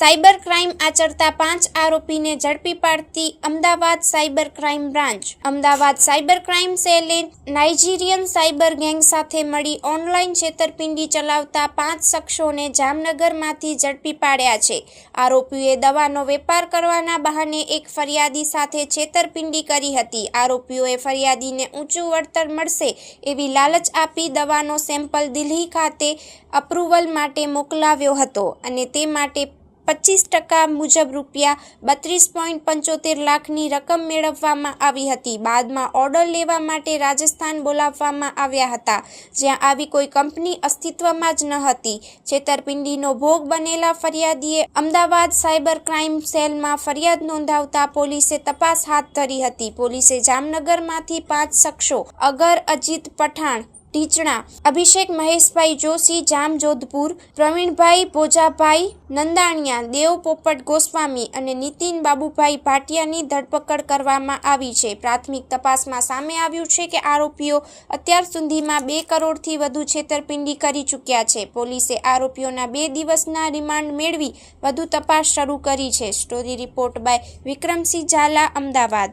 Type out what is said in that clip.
Cyber crime આચરતા પાંચ આરોપીને ઝડપી પાડતી Ahmedabad cyber crime branch. Ahmedabad cyber crime સેલે Nigerian cyber gang સાથે મળી ઓનલાઈન છેતરપિંડી ચલાવતા પાંચ શખ્સોને જામનગરમાંથી ઝડપી પાડ્યા છે. આરોપીઓએ દવાનો વેપાર કરવાના બહાને એક ફરિયાદી સાથે છેતરપિંડી કરી હતી. આરોપીઓએ ફરિયાદીને ઊંચું વળતર મળશે એવી લાલચ આપી દવાનો સેમ્પલ દિલ્હી ખાતે અપ્રુવલ માટે મોકલાવ્યો હતો અને તે માટે પચીસ ટકા મુજબ રૂપિયા બત્રીસ પોઈન્ટ પંચોતેર લાખની રકમ મેળવવામાં આવી હતી. બાદમાં ઓર્ડર લેવા માટે રાજસ્થાન બોલાવવામાં આવ્યા હતા. જ્યાં આવી કોઈ કંપની અસ્તિત્વમાં જ ન હતી. છેતરપિંડીનો ભોગ બનેલા ફરિયાદીએ અમદાવાદ સાયબર ક્રાઇમ સેલમાં ફરિયાદ નોંધાવતા પોલીસે તપાસ હાથ ધરી હતી. પોલીસે જામનગરમાંથી પાંચ શખ્સો અગર અજીત પઠાણ ઢીચણા અભિષેક મહેશભાઈ જોશી જામ જોધપુર પ્રવીણભાઈ ભોજાભાઈ નંદાણિયા, દેવ પોપટ ગોસ્વામી અને નીતિન બાબુભાઈ ભાટિયાની ધરપકડ કરવામાં આવી છે. પ્રાથમિક તપાસમાં સામે આવ્યું છે કે આરોપીઓ અત્યાર સુધીમાં બે કરોડથી વધુ છેતરપિંડી કરી ચૂક્યા છે. પોલીસે આરોપીઓના બે દિવસના રિમાન્ડ મેળવી વધુ તપાસ શરૂ કરી છે. Story report by Vikramsinh Zala, Ahmedabad.